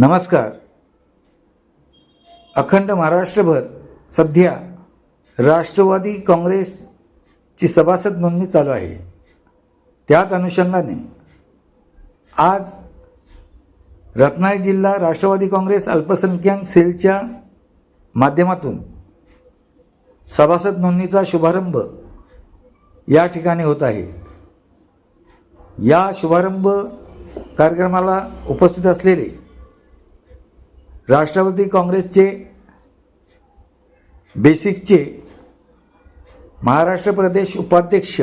नमस्कार. अखंड महाराष्ट्रभर सध्या राष्ट्रवादी काँग्रेसची सभासद नोंदणी चालू आहे. त्याच अनुषंगाने आज रत्नागिरी जिल्हा राष्ट्रवादी काँग्रेस अल्पसंख्याक सेलच्या माध्यमातून सभासद नोंदणीचा शुभारंभ या ठिकाणी होत आहे. या शुभारंभ कार्यक्रमाला उपस्थित असलेले राष्ट्रवादी काँग्रेसचे बेसिकचे महाराष्ट्र प्रदेश उपाध्यक्ष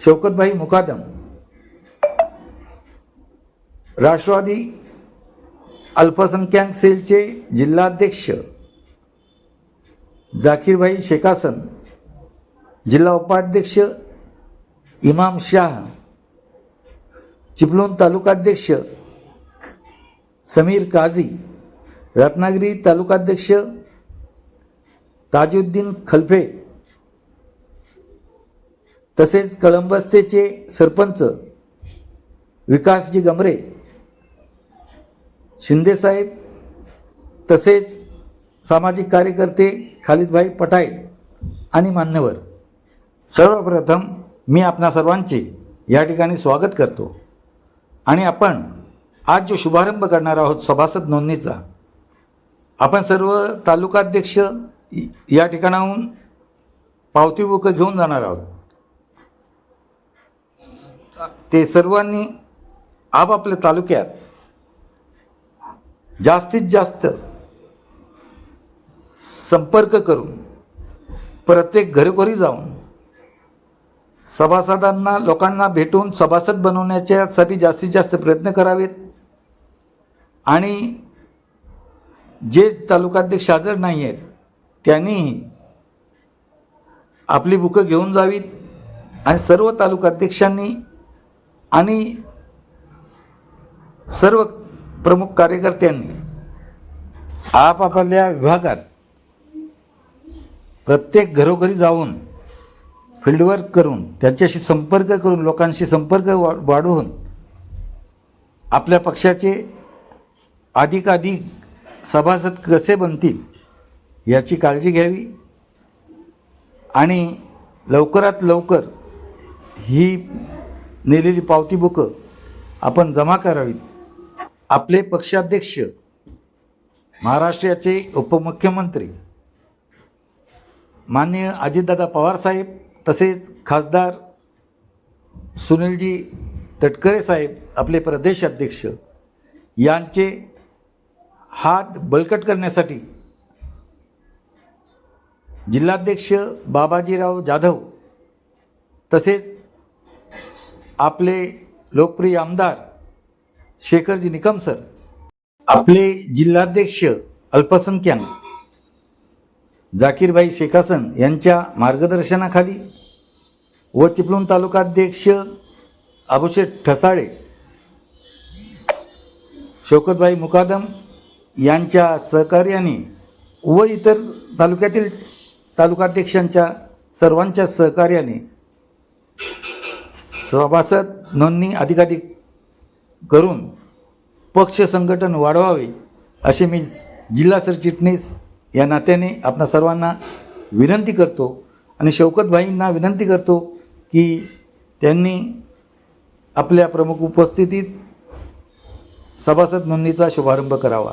शौकतभाई मुकादम राष्ट्रवादी अल्पसंख्याक सेलचे जिल्हाध्यक्ष जाकीरभाई शेखासन जिल्हा उपाध्यक्ष इमाम शाह चिपळूण तालुकाध्यक्ष समीर काझी रत्नागिरी तालुकाध्यक्ष ताजुद्दीन खलफे तसेच कळंबस्तेचे सरपंच विकासजी गमरे शिंदेसाहेब तसेच सामाजिक कार्यकर्ते खालिदभाई पटायत आणि मान्यवर. सर्वप्रथम मी आपणा सर्वांचे या ठिकाणी स्वागत करतो. आणि आपण आज जो शुभारंभ करणार आहोत सभासद नोंदणीचा आपण सर्व तालुकाध्यक्ष या ठिकाणाहून पावती बुक घेऊन जाणार आहोत. ते सर्वांनी आपापल्या तालुक्यात जास्तीत जास्त संपर्क करून प्रत्येक घरोघरी जाऊन सभासदांना लोकांना भेटून सभासद बनवण्याच्यासाठी जास्तीत जास्त प्रयत्न करावेत. आणि जे तालुकाध्यक्ष हजर नाही आहेत त्यांनीही आपली बुकं घेऊन जावीत आणि सर्व तालुकाध्यक्षांनी आणि सर्व प्रमुख कार्यकर्त्यांनी आपापल्या विभागात प्रत्येक घरोघरी जाऊन फील्डवर्क करून त्यांच्याशी संपर्क करून लोकांशी संपर्क वा वाढवून आपल्या पक्षाचे अधिकाधिक सभासद कसे बनतील याची काळजी घ्यावी आणि लवकरात लवकर ही नेलेली पावती बुकं आपण जमा करावीत. आपले पक्षाध्यक्ष महाराष्ट्राचे उपमुख्यमंत्री माननीय अजितदादा पवारसाहेब तसेच खासदार सुनीलजी तटकरे साहेब आपले प्रदेश अध्यक्ष यांचे हात बळकट करण्यासाठी जिल्हाध्यक्ष बाबाजीराव जाधव तसेच आपले लोकप्रिय आमदार शेखरजी निकम सर आपले जिल्हाध्यक्ष अल्पसंख्याक जाकीरबाई शेखासन यांच्या मार्गदर्शनाखाली व चिपळूण तालुकाध्यक्ष अभिषेक ठसाळे शौकतबाई मुकादम यांच्या सहकार्याने व इतर तालुक्यातील तालुकाध्यक्षांच्या सर्वांच्या सहकार्याने सभासद नोंदणी अधिकाधिक करून पक्ष संघटन वाढवावे असे मी जिल्हा सरचिटणीस या नात्याने आपणा सर्वांना विनंती करतो आणि शौकतभाईंना विनंती करतो की त्यांनी आपल्या प्रमुख उपस्थितीत सभासद नोंदणीचा शुभारंभ करावा.